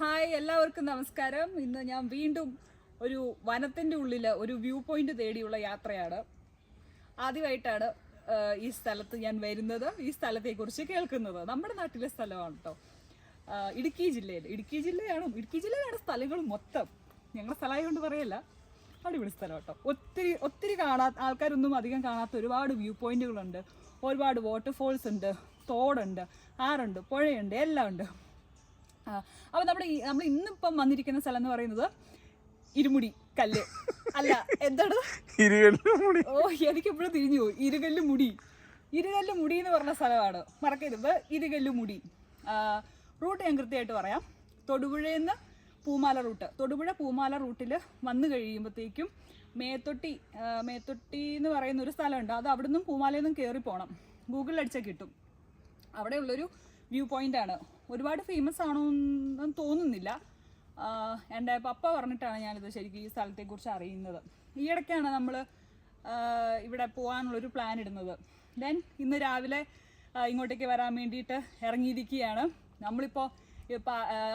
Hi എല്ലാവർക്കും നമസ്കാരം. ഇന്ന് ഞാൻ വീണ്ടും ഒരു വനത്തിന്റെ ഉള്ളിൽ ഒരു വ്യൂ പോയിന്റ് തേടിയുള്ള യാത്രയാണ്. ആദ്യമായിട്ടാണ് ഈ സ്ഥലത്ത് ഞാൻ വരുന്നത് ഈ സ്ഥലത്തെക്കുറിച്ച് കേൾക്കുന്നത്. നമ്മുടെ നാട്ടിലെ സ്ഥലമാണ് കേട്ടോ ഇടുക്കി ജില്ലയിൽ ഇടുക്കി ജില്ലയാണ് ഇടുക്കി ജില്ലയിലാണ് സ്ഥലങ്ങൾ മൊത്തം. ഞങ്ങളുടെ സ്ഥലമായതുകൊണ്ട് പറയല്ല. അടിപൊളി സ്ഥലം കേട്ടോ ഒത്തിരി ഒത്തിരി കാണാ ആൾക്കാരൊന്നും അധികം കാണാത്ത ഒരുപാട് വ്യൂ പോയിന്റുകളുണ്ട് ഒരുപാട് വാട്ടർഫോൾസ് ഉണ്ട് തോടുണ്ട് ആറുണ്ട് പുഴയുണ്ട് എല്ലാം ഉണ്ട് ആ, അപ്പൊ നമ്മുടെ നമ്മൾ ഇന്നിപ്പം വന്നിരിക്കുന്ന സ്ഥലം എന്ന് പറയുന്നത് ഇരുമുടി കല്ല്. അല്ല എന്താണ്? മുടി. ഓ എനിക്ക് ഇപ്പോഴും തിരിഞ്ഞു പോയി. ഇരുകല്ല് മുടി. ഇരുകല്ല് മുടി എന്ന് പറഞ്ഞ സ്ഥലമാണ്. മറക്കരുത്. ഇരുകല്ല് മുടി. റൂട്ട് ഞാൻ കൃത്യമായിട്ട് പറയാം. തൊടുപുഴയിൽ നിന്ന് പൂമാല റൂട്ട്. തൊടുപുഴ പൂമാല റൂട്ടിൽ വന്നു കഴിയുമ്പോഴത്തേക്കും മേത്തൊട്ടി മേത്തൊട്ടി എന്ന് പറയുന്ന ഒരു സ്ഥലമുണ്ട്. അത് അവിടെ നിന്നും പൂമാലയിൽ നിന്നും കയറി പോകണം ഗൂഗിളിൽ അടിച്ചാൽ കിട്ടും. അവിടെയുള്ളൊരു വ്യൂ പോയിന്റ് ആണ് ഒരുപാട് ഫേമസ് ആണോ എന്ന് തോന്നുന്നില്ല എന്റെ പപ്പ പറഞ്ഞിട്ടാണ് ഞാനിത് ശരിക്കും ഈ സ്ഥലത്തെക്കുറിച്ച് അറിയുന്നത്. ഈ ഇടയ്ക്കാണ് നമ്മൾ ഇവിടെ പോകാനുള്ളൊരു പ്ലാൻ ഇടുന്നത്. ദെൻ ഇന്ന് രാവിലെ ഇങ്ങോട്ടേക്ക് വരാൻ വേണ്ടിയിട്ട് ഇറങ്ങിയിരിക്കുകയാണ്. നമ്മളിപ്പോൾ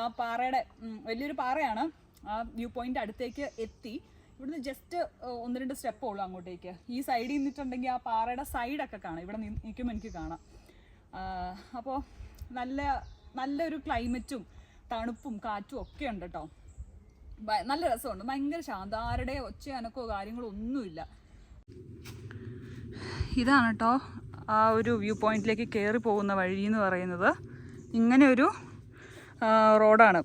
ആ പാറയുടെ വലിയൊരു പാറയാണ്. ആ വ്യൂ പോയിന്റ് അടുത്തേക്ക് എത്തി. ഇവിടുന്ന് ജസ്റ്റ് ഒന്ന് രണ്ട് സ്റ്റെപ്പ് ഉള്ളൂ അങ്ങോട്ടേക്ക്. ഈ സൈഡിൽ നിന്നിട്ടുണ്ടെങ്കിൽ ആ പാറയുടെ സൈഡൊക്കെ കാണാം. ഇവിടെ നിൽക്കുമ്പോൾ എനിക്ക് കാണാം. അപ്പോൾ നല്ല നല്ലൊരു ക്ലൈമറ്റും തണുപ്പും കാറ്റും ഒക്കെ ഉണ്ട് കേട്ടോ നല്ല രസമുണ്ട്. ഭയങ്കര ശാന്ത ആരുടെ ഒച്ച അനക്കോ കാര്യങ്ങളോ ഒന്നുമില്ല. ഇതാണ് കേട്ടോ ആ ഒരു വ്യൂ പോയിന്റിലേക്ക് കയറി പോകുന്ന വഴി എന്ന് പറയുന്നത്. ഇങ്ങനെ ഒരു റോഡാണ്.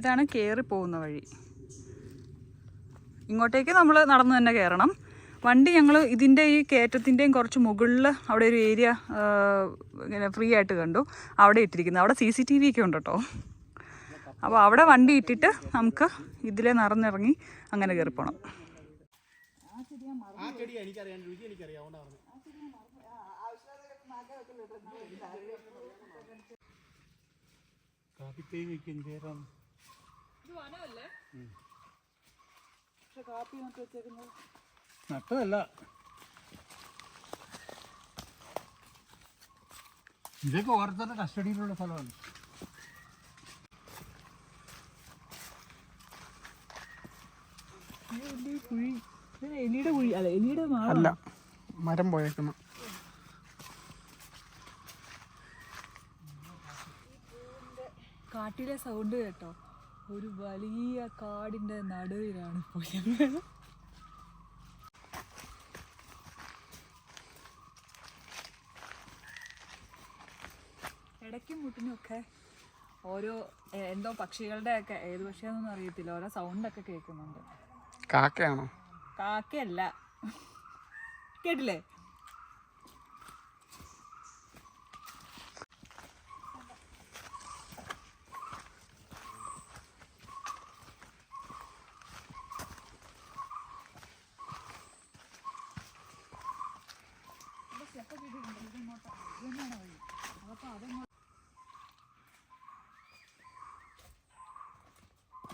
ഇതാണ് കയറി പോകുന്ന വഴി. ഇങ്ങോട്ടേക്ക് നമ്മൾ നടന്നു തന്നെ കയറണം വണ്ടി ഞങ്ങൾ ഇതിന്റെ ഈ കയറ്റത്തിന്റെയും കുറച്ച് മുകളിൽ അവിടെ ഒരു ഏരിയ ഇങ്ങനെ ഫ്രീ ആയിട്ട് കണ്ടു. അവിടെ ഇട്ടിരിക്കുന്നത് അവിടെ സി സി ടി വി ഒക്കെ ഉണ്ട് കേട്ടോ. അപ്പോൾ അവിടെ വണ്ടി ഇട്ടിട്ട് നമുക്ക് ഇതിലെ നിറഞ്ഞിറങ്ങി അങ്ങനെ കയറി പോകണം ആ ചെടി എനിക്കറിയാം. രുചി എനിക്കറിയാം. അതുകൊണ്ടാണ് കാപ്പിത്തേ വെക്കും ചേരാം നട്ടതല്ല ഇതൊക്കെ ഓരോരുത്തരുടെ കസ്റ്റഡിയിലുള്ള സ്ഥലമാണ്. കുഴി. എലിയുടെ കുഴി. അല്ല എലിയുടെ അല്ല മരം പോയേക്കണം കാട്ടിലെ സൗണ്ട് കേട്ടോ. ഒരു വലിയ കാടിന്റെ നടുവിലാണ് ഇപ്പോൾ മുട്ടിനുമൊക്കെ ഓരോ എന്തോ പക്ഷികളുടെ ഒക്കെ ഏത് പക്ഷിയാണെന്നൊന്നും അറിയത്തില്ല. ഓരോ സൗണ്ട് ഒക്കെ കേൾക്കുന്നുണ്ട്. കാക്കയാണോ? കാക്കയല്ല. കേട്ടില്ലേ?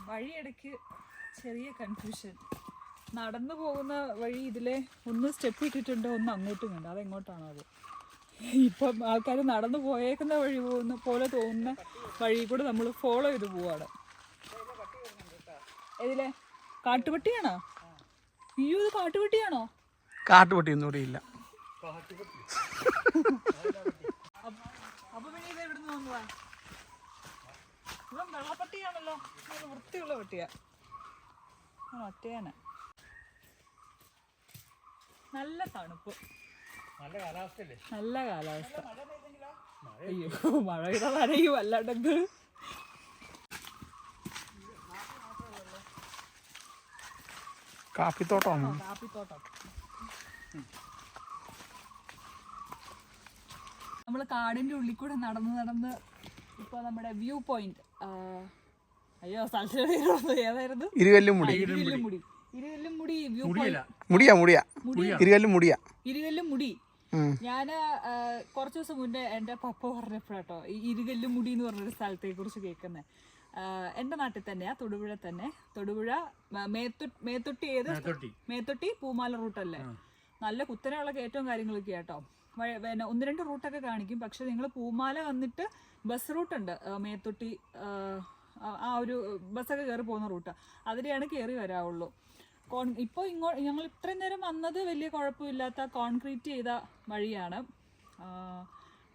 വഴിയിടയ്ക്ക് ചെറിയ കൺഫ്യൂഷൻ നടന്നു പോകുന്ന വഴി ഇതിലെ ഒന്ന് സ്റ്റെപ്പ് ഇട്ടിട്ടുണ്ട് ഒന്ന് അങ്ങോട്ടും ഉണ്ട്. അതെങ്ങോട്ടാണോ അത്? ഇപ്പം ആൾക്കാർ നടന്നു പോയേക്കുന്ന വഴി പോകുന്ന പോലെ തോന്നുന്ന വഴി കൂടെ നമ്മൾ ഫോളോ ചെയ്ത് പോവാണ്. ഇതിലെ കാട്ടുപട്ടിയാണോ? അയ്യോ ഇത് കാട്ടുപട്ടിയാണോ? കാട്ടുപട്ടിയൊന്നും ഇവിടെ ഇല്ല. അപ്പൊ പിന്നെ ഇത് എവിടെ നിന്ന് വന്നതാ? വെള്ളപ്പട്ടിയാണല്ലോ നല്ല വൃത്തിയുള്ള പട്ടിയാ. ഒറ്റയാണ് നല്ല തണുപ്പ്. നല്ല കാലാവസ്ഥയല്ലേ? നല്ല കാലാവസ്ഥ. അയ്യോ മഴ പെയ്താൽ നനയും അല്ലാണ്ടെന്ത് കാപ്പിത്തോട്ടം. നമ്മൾ കാടിന്റെ ഉള്ളിൽ കൂടെ നടന്ന് നടന്ന് ഇപ്പൊ നമ്മുടെ വ്യൂ പോയിന്റ് അയ്യോ സ്ഥലത്തിന്റെ ഇരുവല്ലും ഏതായിരുന്നു? മുടി. ഇരുകല്ലും മുടി. ഇരുകല്ലും മുടി വ്യൂ പോയിന്റ് മുടിയാ മുടിയാ. ഞാൻ കുറച്ച് ദിവസം മുന്നേ എന്റെ പപ്പ പറഞ്ഞപ്പോഴാട്ടോ ഈ ഇരുകല്ലും മുടി എന്ന് പറഞ്ഞൊരു സ്ഥലത്തെ കുറിച്ച് കേൾക്കുന്നത് എന്റെ നാട്ടിൽ തന്നെയാ തൊടുപുഴ തന്നെ. തൊടുപുഴ മേത്തൊട്ടി ഏത് മേത്തൊട്ടി. പൂമാല റൂട്ടല്ലേ നല്ല കുത്തനെയുള്ള കയറ്റവും കാര്യങ്ങളൊക്കെ കേട്ടോ പിന്നെ ഒന്ന് രണ്ട് റൂട്ടൊക്കെ കാണിക്കും. പക്ഷെ നിങ്ങൾ പൂമാല വന്നിട്ട് ബസ് റൂട്ടുണ്ട് മേത്തൊട്ടി ആ, ഒരു ബസ്സൊക്കെ കയറി പോകുന്ന റൂട്ട് അതിലെയാണ് കയറി വരാവുള്ളൂ. കോൺ ഇപ്പോൾ ഇങ്ങോ ഞങ്ങൾ ഇത്രയും നേരം വന്നത് വലിയ കുഴപ്പമില്ലാത്ത കോൺക്രീറ്റ് ചെയ്ത വഴിയാണ്.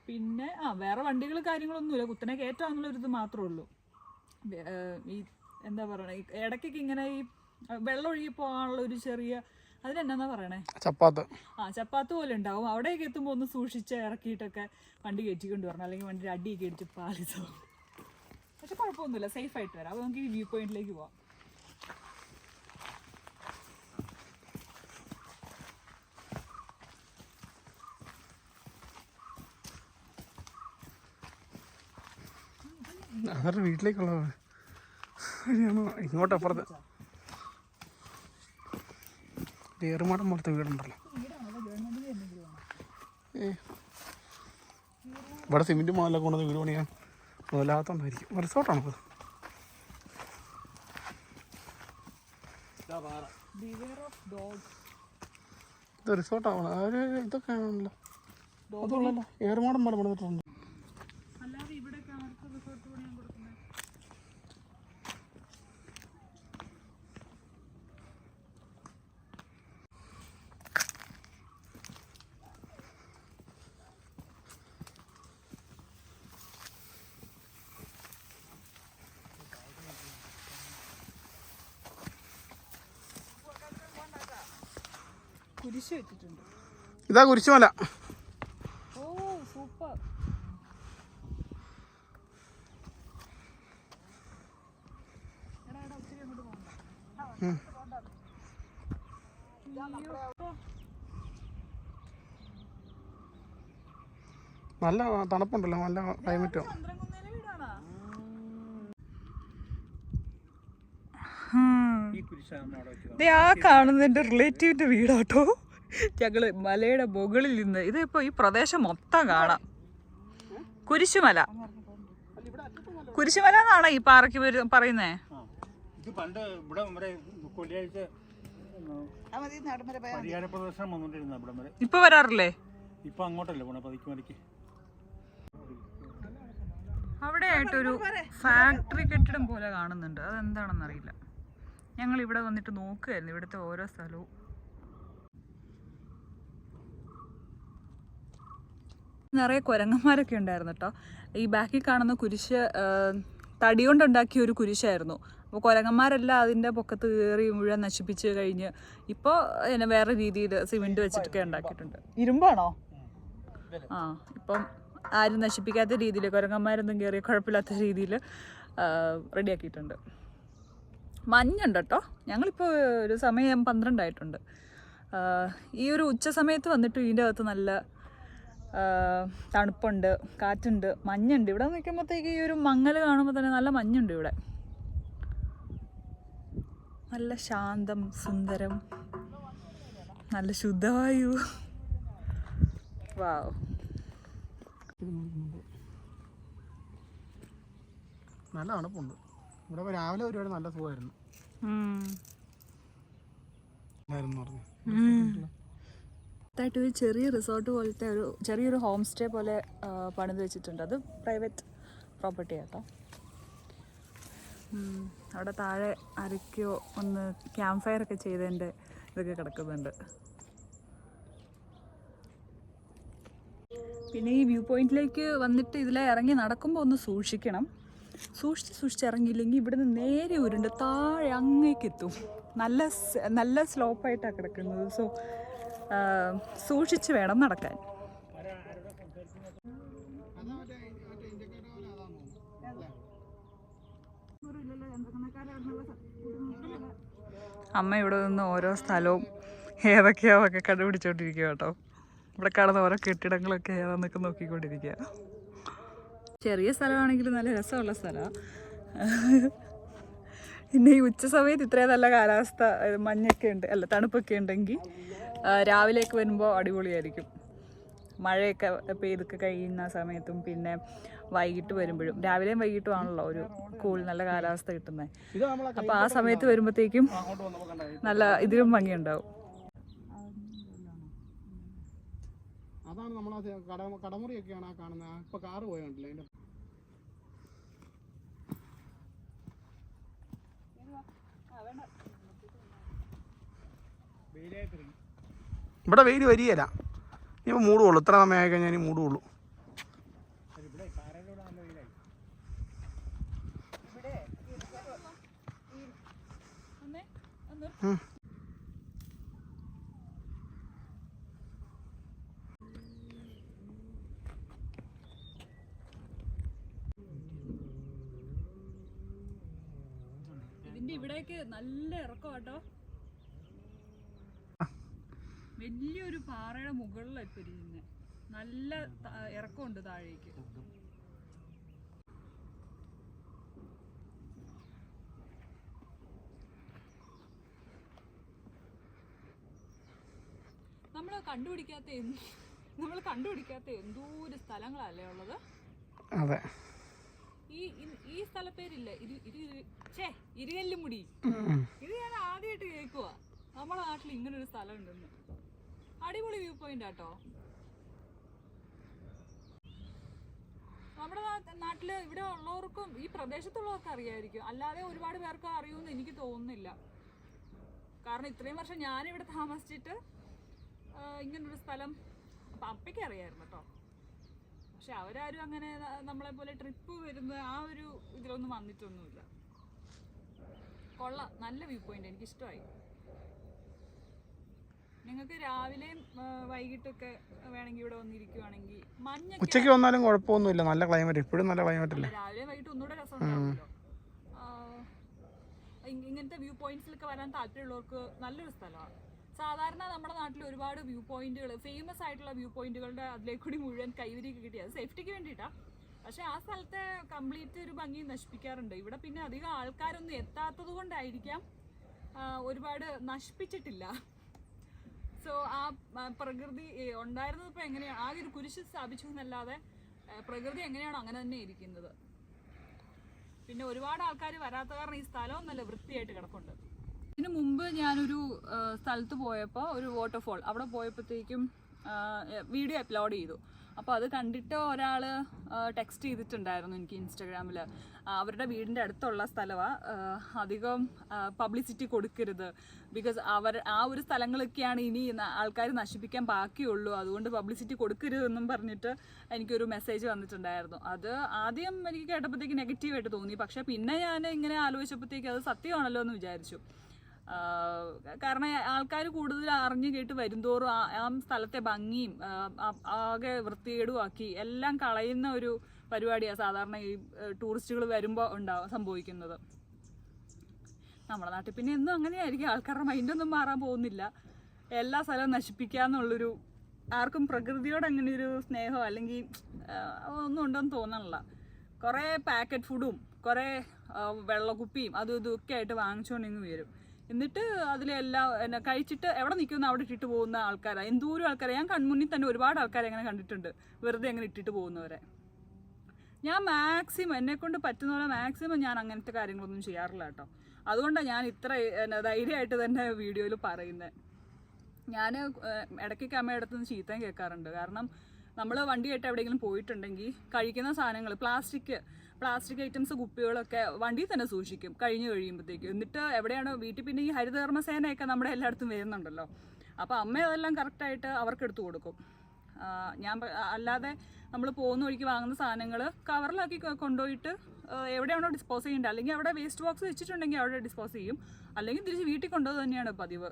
പിന്നെ ആ വേറെ വണ്ടികൾ കാര്യങ്ങളൊന്നുമില്ല. കുത്തനെ കയറ്റാന്നുള്ളൊരു ഇത് മാത്രമേ ഉള്ളൂ. ഈ എന്താ പറയുക ഇടയ്ക്കൊക്കെ ഇങ്ങനെ ഈ വെള്ളം ഒഴുകി പോകാനുള്ള ഒരു ചെറിയ അതിനെന്നാ പറയണേ? ചപ്പാത്ത്. ആ ചപ്പാത്ത് പോലെ ഉണ്ടാവും. അവിടെയൊക്കെ എത്തുമ്പോൾ ഒന്ന് സൂക്ഷിച്ച് ഇറക്കിയിട്ടൊക്കെ വണ്ടി കയറ്റിക്കൊണ്ട് വരണം. അല്ലെങ്കിൽ വണ്ടി അടിയൊക്കെ അടിച്ച് പാലിച്ചോ. പക്ഷെ കുഴപ്പമൊന്നുമില്ല. സേഫ് ആയിട്ട് വരാം. അപ്പോൾ നമുക്ക് ഈ വ്യൂ പോയിന്റിലേക്ക് പോവാം. അവരുടെ വീട്ടിലേക്കുള്ള വഴിയാണോ ഇങ്ങോട്ട് അപ്പുറത്ത്. ഏറുമാടം പോലത്തെ വീടുണ്ടല്ലോ. ഏ. ഇവിടെ സിമെന്റ് മുതലൊക്കെ കൊണ്ടുവന്ന് വീട് പണിയാൻ മുതലാകത്തോണ്ടായിരിക്കും. റിസോർട്ടാണ് ഡോഗ്സ് ഇത് റിസോർട്ടാവണം ഇതൊക്കെ ആണല്ലോ. അതുള്ളല്ലോ. ഏറുമാടം പോലെ പണിതിട്ടുണ്ട് അല്ലാതെ ഇവിടെയൊക്കെ ആർക്ക് റിസോർട്ട് പണിയാൻ കൊടുക്കുന്നത് കുരിശ് വെച്ചിട്ടുണ്ട് ഇതാ കുരിശുമല ഓ സൂപ്പർ. നല്ല തണുപ്പുണ്ടല്ലോ നല്ല ക്ലൈമറ്റും ആ കാണുന്ന റിലേറ്റീവിന്റെ റിലേറ്റീവിന്റെ വീടാട്ടോ. ഞങ്ങൾ മലയുടെ മുകളിൽ നിന്ന് ഇതിപ്പോ ഈ പ്രദേശം മൊത്തം കാണാം. കുരിശുമല. കുരിശുമല എന്നാണോ ഈ പാറയ്ക്ക് പറയുന്നേ? ഇത് പണ്ട് ഇവിടെ വരെ കൊല്ലിയാഴ്ച പരിഹാര പ്രദർശനം വന്നുകൊണ്ടിരുന്ന ഇവിടെ വരെ. ഇപ്പൊ വരാറില്ലേ? ഇപ്പൊ അങ്ങോട്ടല്ലേ പോണേ പതിക്ക് അവിടെ ആയിട്ടൊരു ഫാക്ടറി കെട്ടിടം പോലെ കാണുന്നുണ്ട്. അതെന്താണെന്ന് അറിയില്ല ഞങ്ങൾ ഇവിടെ വന്നിട്ട് നോക്കുകയായിരുന്നു ഇവിടുത്തെ ഓരോ സ്ഥലവും. നിറയെ കുരങ്ങന്മാരൊക്കെ ഉണ്ടായിരുന്നു കേട്ടോ ഈ ബാക്കിൽ കാണുന്ന കുരിശ് തടി കൊണ്ടുണ്ടാക്കിയ ഒരു കുരിശായിരുന്നു. അപ്പോൾ കുരങ്ങന്മാരെല്ലാം അതിന്റെ പൊക്കത്ത് കയറി മുഴുവൻ നശിപ്പിച്ച് കഴിഞ്ഞ് ഇപ്പോൾ അതിനെ വേറെ രീതിയിൽ സിമെന്റ് വെച്ചിട്ടൊക്കെ ഉണ്ടാക്കിയിട്ടുണ്ട്. ഇരുമ്പാണോ? ആ ഇപ്പം ആരും നശിപ്പിക്കാത്ത രീതിയിൽ കുരങ്ങന്മാരൊന്നും കയറി കുഴപ്പമില്ലാത്ത രീതിയിൽ റെഡിയാക്കിയിട്ടുണ്ട്. മഞ്ഞുണ്ട് കേട്ടോ ഞങ്ങളിപ്പോൾ ഒരു സമയം പന്ത്രണ്ടായിട്ടുണ്ട്. ഈ ഒരു ഉച്ച സമയത്ത് വന്നിട്ട് ഇതിന്റെ അകത്ത് നല്ല തണുപ്പുണ്ട് കാറ്റുണ്ട് മഞ്ഞുണ്ട്. ഇവിടെ നിൽക്കുമ്പോഴത്തേക്ക് ഈ ഒരു മങ്ങൽ കാണുമ്പോൾ തന്നെ നല്ല മഞ്ഞുണ്ട് ഇവിടെ. നല്ല ശാന്തം സുന്ദരം നല്ല ശുദ്ധവായു. വാവ്. നല്ല തണുപ്പുണ്ട്. ഇവിടെ രാവിലെ ഒരുപാട് നല്ല സുഖമായിരുന്നു. പറഞ്ഞു. ായിട്ട് ഒരു ചെറിയ റിസോർട്ട് പോലത്തെ ഒരു ചെറിയൊരു ഹോം സ്റ്റേ പോലെ പണിത് വെച്ചിട്ടുണ്ട്. അത് പ്രൈവറ്റ് പ്രോപ്പർട്ടി ആട്ടോ. അവിടെ താഴെ അരയ്ക്കോ ഒന്ന് ക്യാമ്പ് ഫയർ ഒക്കെ ചെയ്തതിന്റെ ഇതൊക്കെ കിടക്കുന്നുണ്ട്. പിന്നെ ഈ വ്യൂ പോയിന്റിലേക്ക് വന്നിട്ട് ഇതിലെ ഇറങ്ങി നടക്കുമ്പോൾ ഒന്ന് സൂക്ഷിക്കണം. സൂക്ഷിച്ച് സൂക്ഷിച്ച് ഇറങ്ങിയില്ലെങ്കിൽ ഇവിടുന്ന് നേരെ ഉരുണ്ട് താഴെ അങ്ങേക്ക് എത്തും. നല്ല നല്ല സ്ലോപ്പായിട്ടാണ് കിടക്കുന്നത്. സോ സൂക്ഷിച്ച് വേണം നടക്കാൻ. അമ്മ ഇവിടെ നിന്ന് ഓരോ സ്ഥലവും ഏതൊക്കെയോ ഒക്കെ കണ്ടുപിടിച്ചോണ്ടിരിക്കുക കേട്ടോ. ഇവിടെ കാണുന്ന ഓരോ കെട്ടിടങ്ങളൊക്കെ ഏതാന്നൊക്കെ നോക്കിക്കൊണ്ടിരിക്കുക ചെറിയ സ്ഥലമാണെങ്കിലും നല്ല രസമുള്ള സ്ഥലമാണ് പിന്നെ ഈ ഉച്ച സമയത്ത് ഇത്രയും നല്ല കാലാവസ്ഥ മഞ്ഞൊക്കെ ഉണ്ട് അല്ല തണുപ്പൊക്കെ ഉണ്ടെങ്കിൽ രാവിലെയൊക്കെ വരുമ്പോൾ അടിപൊളിയായിരിക്കും. മഴയൊക്കെ പെയ്തൊക്കെ കഴിയുന്ന സമയത്തും പിന്നെ വൈകിട്ട് വരുമ്പോഴും. രാവിലെയും വൈകിട്ടും ആണല്ലോ ഒരു കൂൾ നല്ല കാലാവസ്ഥ കിട്ടുന്നത് അപ്പോൾ ആ സമയത്ത് വരുമ്പോഴത്തേക്കും നല്ല ഇതിലും ഭംഗിയുണ്ടാവും. അതാണ് നമ്മൾ കടമുറിയൊക്കെയാണ് ആ കാണുന്നത് ഇപ്പൊ കാറ് പോയോണ്ടല്ലേ? അതിന്റെ വേണ്ട. ഇവിടെ വെയിൽ വരികയില്ല. ഇനി മൂടുള്ളൂ. ഇത്ര സമയമായി കഴിഞ്ഞാൽ ഇനി മൂടുള്ളൂ. ഇതിന്റെ ഇവിടേക്ക് നല്ല ഇറക്കം കേട്ടോ വലിയൊരു പാറയുടെ മുകളിലാണ് ഇപ്പൊ ഇരിക്കുന്നത് നല്ല ഇറക്കമുണ്ട് താഴേക്ക്. നമ്മൾ കണ്ടുപിടിക്കാത്ത നമ്മൾ കണ്ടുപിടിക്കാത്ത എന്തോരം സ്ഥലങ്ങളല്ലേ ഉള്ളത്? അതെ. ഈ ഈ സ്ഥലപ്പേരില്ലേ. ഇരു ഇരു ഛേ ഇരുകല്ലുമുടി. ഇത് ഞാൻ ആദ്യമായിട്ട് കേൾക്കുക നമ്മുടെ നാട്ടിൽ ഇങ്ങനെ ഒരു സ്ഥലം ഉണ്ടെന്ന് അടിപൊളി വ്യൂ പോയിന്റ് ആട്ടോ. നമ്മുടെ നാട്ടിൽ ഇവിടെ ഉള്ളവർക്കും ഈ പ്രദേശത്തുള്ളവർക്കും അറിയായിരിക്കും. അല്ലാതെ ഒരുപാട് പേർക്ക് അറിയുമെന്ന് എനിക്ക് തോന്നുന്നില്ല. കാരണം ഇത്രയും വർഷം ഞാനിവിടെ താമസിച്ചിട്ട് ഇങ്ങനൊരു സ്ഥലം അപ്പൊ അപ്പയ്ക്ക് അറിയായിരുന്നു കേട്ടോ പക്ഷെ അവരാരും അങ്ങനെ നമ്മളെ പോലെ ട്രിപ്പ് വരുന്ന ആ ഒരു ഇതിലൊന്നും വന്നിട്ടൊന്നുമില്ല. കൊള്ളാം. നല്ല വ്യൂ പോയിന്റ്. എനിക്ക് ഇഷ്ടമായി നിങ്ങൾക്ക് രാവിലെയും വൈകിട്ടൊക്കെ വേണമെങ്കിൽ ഇവിടെ വന്നിരിക്കുവാണെങ്കിൽ മഞ്ഞ ഉച്ചയ്ക്ക് വന്നാലും കുഴപ്പമൊന്നുമില്ല. നല്ല ക്ലൈമറ്റ് ഇപ്പോഴും നല്ല ക്ലൈമറ്റ് അല്ലേ? രാവിലെ വൈകിട്ട് ഒന്നുകൂടെ രസം ഉണ്ടാവുമല്ലോ ആ, ഇ- ഇങ്ങനത്തെ വ്യൂ പോയിന്റ്സിലൊക്കെ വരാൻ താല്പര്യമുള്ളവർക്ക് നല്ലൊരു സ്ഥലമാണ്. സാധാരണ നമ്മുടെ നാട്ടിൽ ഒരുപാട് വ്യൂ പോയിന്റുകൾ ഫേമസ് ആയിട്ടുള്ള വ്യൂ പോയിന്റുകളുടെ അതിലേക്ക് കൂടി മുഴുവൻ കൈവരിക്ക് കിട്ടിയത് സേഫ്റ്റിക്ക് വേണ്ടിയിട്ടാണ് പക്ഷെ ആ സ്ഥലത്തെ കംപ്ലീറ്റ് ഒരു ഭംഗി നശിപ്പിക്കാറുണ്ട്. ഇവിടെ പിന്നെ അധികം ആൾക്കാരൊന്നും എത്താത്തത് കൊണ്ടായിരിക്കാം ഒരുപാട് നശിപ്പിച്ചിട്ടില്ല. സോ ആ പ്രകൃതി ഉണ്ടായിരുന്നത് ഇപ്പൊ എങ്ങനെയാണ് ആകെ ഒരു കുരിശ് സ്ഥാപിച്ചു എന്നല്ലാതെ പ്രകൃതി എങ്ങനെയാണോ അങ്ങനെ തന്നെ ഇരിക്കുന്നത്. പിന്നെ ഒരുപാട് ആൾക്കാർ വരാത്ത കാരണം ഈ സ്ഥലവും നല്ല വൃത്തിയായിട്ട് കിടപ്പുണ്ട്. ഇതിനു മുമ്പ് ഞാനൊരു സ്ഥലത്ത് പോയപ്പോൾ ഒരു വാട്ടർഫോൾ അവിടെ പോയപ്പോഴത്തേക്കും വീഡിയോ അപ്ലോഡ് ചെയ്തു. അപ്പോൾ അത് കണ്ടിട്ട് ഒരാൾ ടെക്സ്റ്റ് ചെയ്തിട്ടുണ്ടായിരുന്നു എനിക്ക് ഇൻസ്റ്റഗ്രാമിൽ അവരുടെ വീടിന്റെ അടുത്തുള്ള സ്ഥലമാണ് അധികം പബ്ലിസിറ്റി കൊടുക്കരുത്. ബിക്കോസ് അവർ ആ ഒരു സ്ഥലങ്ങളൊക്കെയാണ് ഇനി ആൾക്കാർ നശിപ്പിക്കാൻ ബാക്കിയുള്ളൂ. അതുകൊണ്ട് പബ്ലിസിറ്റി കൊടുക്കരുതെന്നും പറഞ്ഞിട്ട് എനിക്കൊരു മെസ്സേജ് വന്നിട്ടുണ്ടായിരുന്നു. അത് ആദ്യം എനിക്ക് കേട്ടപ്പോഴത്തേക്ക് നെഗറ്റീവായിട്ട് തോന്നി. പക്ഷേ പിന്നെ ഞാൻ ഇങ്ങനെ ആലോചിച്ചപ്പോഴത്തേക്ക് അത് സത്യമാണല്ലോ എന്ന് വിചാരിച്ചു. കാരണം ആൾക്കാർ കൂടുതൽ അറിഞ്ഞു കേട്ട് വരുംതോറും ആ സ്ഥലത്തെ ഭംഗിയും ആകെ വൃത്തികേടുമാക്കി എല്ലാം കളയുന്ന ഒരു പരിപാടിയാണ് സാധാരണ ഈ ടൂറിസ്റ്റുകൾ വരുമ്പോൾ ഉണ്ടാവും സംഭവിക്കുന്നത്. നമ്മുടെ നാട്ടിൽ പിന്നെ എന്നും അങ്ങനെയായിരിക്കും. ആൾക്കാരുടെ മൈൻഡൊന്നും മാറാൻ പോകുന്നില്ല. എല്ലാ സ്ഥലവും നശിപ്പിക്കാന്നുള്ളൊരു ആർക്കും പ്രകൃതിയോട് അങ്ങനെ ഒരു സ്നേഹമോ അല്ലെങ്കിൽ ഒന്നും ഉണ്ടെന്ന് തോന്നണില്ല. കുറേ പാക്കറ്റ് ഫുഡും കുറേ വെള്ളക്കുപ്പിയും അതും ഇതും ഒക്കെ ആയിട്ട് വാങ്ങിച്ചുകൊണ്ട് ഇങ്ങ് വരും. എന്നിട്ട് അതിലെല്ലാം എന്നെ കഴിച്ചിട്ട് എവിടെ നിൽക്കുന്ന അവിടെ ഇട്ടിട്ട് പോകുന്ന ആൾക്കാരാണ് എന്തോരം ആൾക്കാരെ. ഞാൻ കൺമുന്നിൽ തന്നെ ഒരുപാട് ആൾക്കാരെ അങ്ങനെ കണ്ടിട്ടുണ്ട്. വെറുതെ അങ്ങനെ ഇട്ടിട്ട് പോകുന്നവരെ. ഞാൻ മാക്സിമം എന്നെ കൊണ്ട് പറ്റുന്ന പോലെ മാക്സിമം ഞാൻ അങ്ങനത്തെ കാര്യങ്ങളൊന്നും ചെയ്യാറില്ല കേട്ടോ. അതുകൊണ്ടാണ് ഞാൻ ഇത്ര ധൈര്യമായിട്ട് തന്നെ വീഡിയോയിൽ പറയുന്നത് ഞാൻ ഇടയ്ക്കൊക്കെ അമ്മയുടെ അടുത്ത് നിന്ന് ചീത്തയും കേൾക്കാറുണ്ട്. കാരണം നമ്മൾ വണ്ടിയായിട്ട് എവിടെയെങ്കിലും പോയിട്ടുണ്ടെങ്കിൽ കഴിക്കുന്ന സാധനങ്ങൾ പ്ലാസ്റ്റിക് പ്ലാസ്റ്റിക് ഐറ്റംസ് കുപ്പികളൊക്കെ വണ്ടിയിൽ തന്നെ സൂക്ഷിക്കും കഴിഞ്ഞ് കഴിയുമ്പോഴത്തേക്കും എന്നിട്ട് എവിടെയാണ് വീട്ടിൽ പിന്നെ ഈ ഹരിതകർമ്മസേനയൊക്കെ നമ്മുടെ എല്ലായിടത്തും വരുന്നുണ്ടല്ലോ. അപ്പോൾ അമ്മ അതെല്ലാം കറക്റ്റായിട്ട് അവർക്ക് എടുത്തു കൊടുക്കും. ഞാൻ അല്ലാതെ നമ്മൾ പോകുന്ന വഴിക്ക് വാങ്ങുന്ന സാധനങ്ങൾ കവറിലാക്കി കൊണ്ടുപോയിട്ട് എവിടെയാണോ ഡിസ്പോസ് ചെയ്യേണ്ടത്. അല്ലെങ്കിൽ അവിടെ വേസ്റ്റ് ബോക്സ് വെച്ചിട്ടുണ്ടെങ്കിൽ അവിടെ ഡിസ്പോസ് ചെയ്യും. അല്ലെങ്കിൽ തിരിച്ച് വീട്ടിൽ കൊണ്ടുപോകുക തന്നെയാണ് പതിവ്.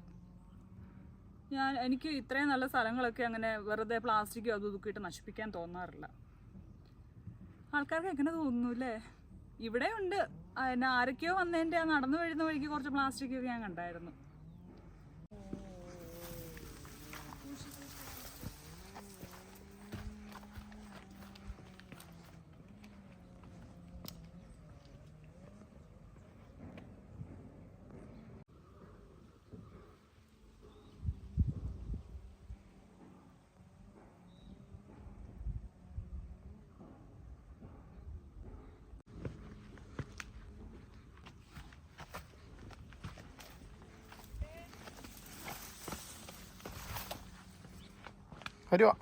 ഞാൻ എനിക്ക് ഇത്രയും നല്ല സ്ഥലങ്ങളൊക്കെ അങ്ങനെ വെറുതെ പ്ലാസ്റ്റിക്കോ അതും ഇതൊക്കെ ഇട്ട് നശിപ്പിക്കാൻ തോന്നാറില്ല. ആൾക്കാർക്ക് എങ്ങനെ തോന്നുന്നു അല്ലേ ഇവിടെ ഉണ്ട്. എന്നാ ആരൊക്കെയോ വന്നതിന്റെ നടന്നു വരുന്ന വഴിക്ക് കുറച്ച് പ്ലാസ്റ്റിക് ഒക്കെ ഞാൻ കണ്ടായിരുന്നു. വരുവാ.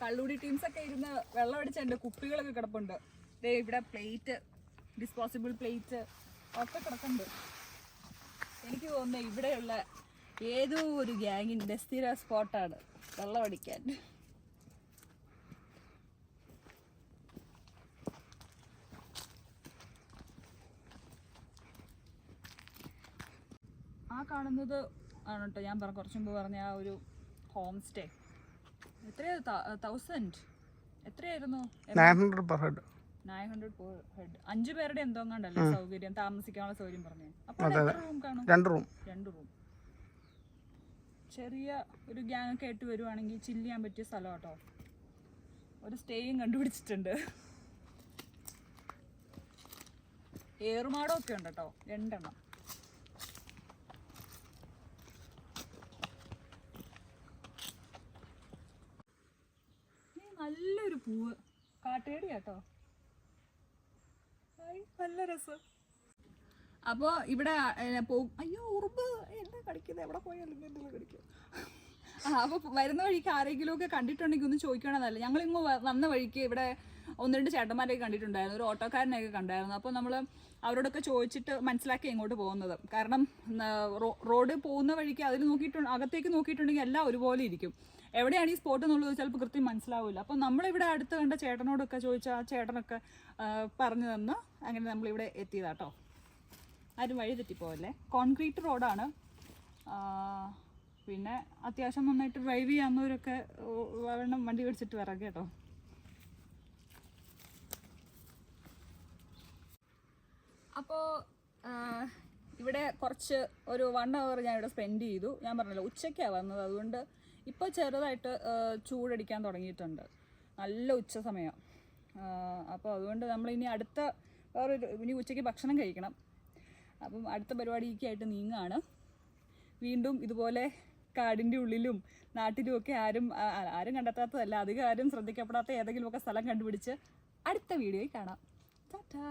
കള്ളൂടി ടീംസ് ഒക്കെ ഇരുന്ന് വെള്ളം അടിച്ചുണ്ട് കുപ്പികളൊക്കെ കിടപ്പുണ്ട്. ദേ ഇവിടെ പ്ലേറ്റ് ഡിസ്പോസിബിൾ പ്ലേറ്റ് ഒക്കെ കിടക്കുന്നുണ്ട് എനിക്ക് തോന്നുന്നു ഇവിടെയുള്ള ഏതോ ഒരു ഗ്യാങ്ങിന്റെ സ്ഥിര സ്പോട്ടാണ് വെള്ളം അടിക്കാൻ. ആ കാണുന്നത് ആണ് കേട്ടോ ഞാൻ പറഞ്ഞ കുറച്ച് മുമ്പ് പറഞ്ഞ ആ ഒരു ഹോം സ്റ്റേ എത്രയാ തൗസൻഡ് എത്രയായിരുന്നു? നയൻ ഹൺഡ്രഡ് പെർ ഹെഡ് അഞ്ചു പേരുടെ എന്തോ കണ്ടല്ലേ സൗകര്യം? താമസിക്കാനുള്ള സൗകര്യം പറഞ്ഞു. അപ്പോൾ റൂം കാണും? രണ്ട് റൂം രണ്ട് റൂം ചെറിയ ഒരു ഗ്യാങ് ഒക്കെ ആയിട്ട് വരുവാണെങ്കിൽ ചില്ല് ചെയ്യാൻ പറ്റിയ സ്ഥലം കേട്ടോ ഒരു സ്റ്റേയും കണ്ടുപിടിച്ചിട്ടുണ്ട്. ഏറുമാടം ഒക്കെ ഉണ്ട് കേട്ടോ രണ്ടെണ്ണം. നല്ലൊരു പൂവ്. കാട്ടേടി കേട്ടോ നല്ല രസം. അപ്പോൾ ഇവിടെ പോകും അയ്യോ ഉറുമ്പ്. എന്താ കടിക്കുന്നത് എവിടെ പോയാലും എന്തെങ്കിലും കടിക്കും. അപ്പോൾ വരുന്ന വഴിക്ക് ആരെങ്കിലും ഒക്കെ കണ്ടിട്ടുണ്ടെങ്കിൽ ഒന്ന് ചോദിക്കണമെന്നല്ല ഞങ്ങൾ ഇങ്ങ് വന്ന വഴിക്ക് ഇവിടെ ഒന്ന് രണ്ട് ചേട്ടന്മാരെയൊക്കെ കണ്ടിട്ടുണ്ടായിരുന്നു. ഒരു ഓട്ടോക്കാരനെയൊക്കെ കണ്ടായിരുന്നു. അപ്പോൾ നമ്മൾ അവരോടൊക്കെ ചോദിച്ചിട്ട് മനസ്സിലാക്കി ഇങ്ങോട്ട് പോകുന്നത്. കാരണം റോഡ് പോകുന്ന വഴിക്ക് അതിൽ നോക്കിയിട്ടുണ്ട് അകത്തേക്ക് നോക്കിയിട്ടുണ്ടെങ്കിൽ എല്ലാം ഒരുപോലെ ഇരിക്കും. എവിടെയാണ് ഈ സ്പോട്ട് എന്നുള്ളത് ചിലപ്പോൾ കൃത്യം മനസ്സിലാവില്ല അപ്പോൾ നമ്മളിവിടെ അടുത്ത് കണ്ട ചേട്ടനോടൊക്കെ ചോദിച്ചാൽ ആ ചേട്ടനൊക്കെ പറഞ്ഞു തന്ന് അങ്ങനെ നമ്മളിവിടെ എത്തിയതാട്ടോ ആരും വഴി തെറ്റിപ്പോവല്ലേ? കോൺക്രീറ്റ് റോഡാണ് പിന്നെ അത്യാവശ്യം നന്നായിട്ട് ഡ്രൈവ് ചെയ്യാവുന്നവരൊക്കെ വേണം വണ്ടി പിടിച്ചിട്ട് വരാം കേട്ടോ. അപ്പോൾ ഇവിടെ കുറച്ച് ഒരു വൺ അവർ ഞാൻ ഇവിടെ സ്പെൻഡ് ചെയ്തു. ഞാൻ പറഞ്ഞല്ലോ ഉച്ചയ്ക്കാണ് വന്നത്. അതുകൊണ്ട് ഇപ്പോൾ ചെറുതായിട്ട് ചൂടടിക്കാൻ തുടങ്ങിയിട്ടുണ്ട്. നല്ല ഉച്ച സമയം. അപ്പോൾ അതുകൊണ്ട് നമ്മൾ ഇനി അടുത്ത വേറൊരു ഇനി ഉച്ചയ്ക്ക് ഭക്ഷണം കഴിക്കണം. അപ്പം അടുത്ത പരിപാടിക്കായിട്ട് നീങ്ങാണ്. വീണ്ടും ഇതുപോലെ കാടിന്റെ ഉള്ളിലും നാട്ടിലും ഒക്കെ ആരും ആരും കണ്ടെത്താത്തതല്ല അധികം ആരും ശ്രദ്ധിക്കപ്പെടാത്ത ഏതെങ്കിലുമൊക്കെ സ്ഥലം കണ്ടുപിടിച്ച് അടുത്ത വീഡിയോയിൽ കാണാം. ടാറ്റാ.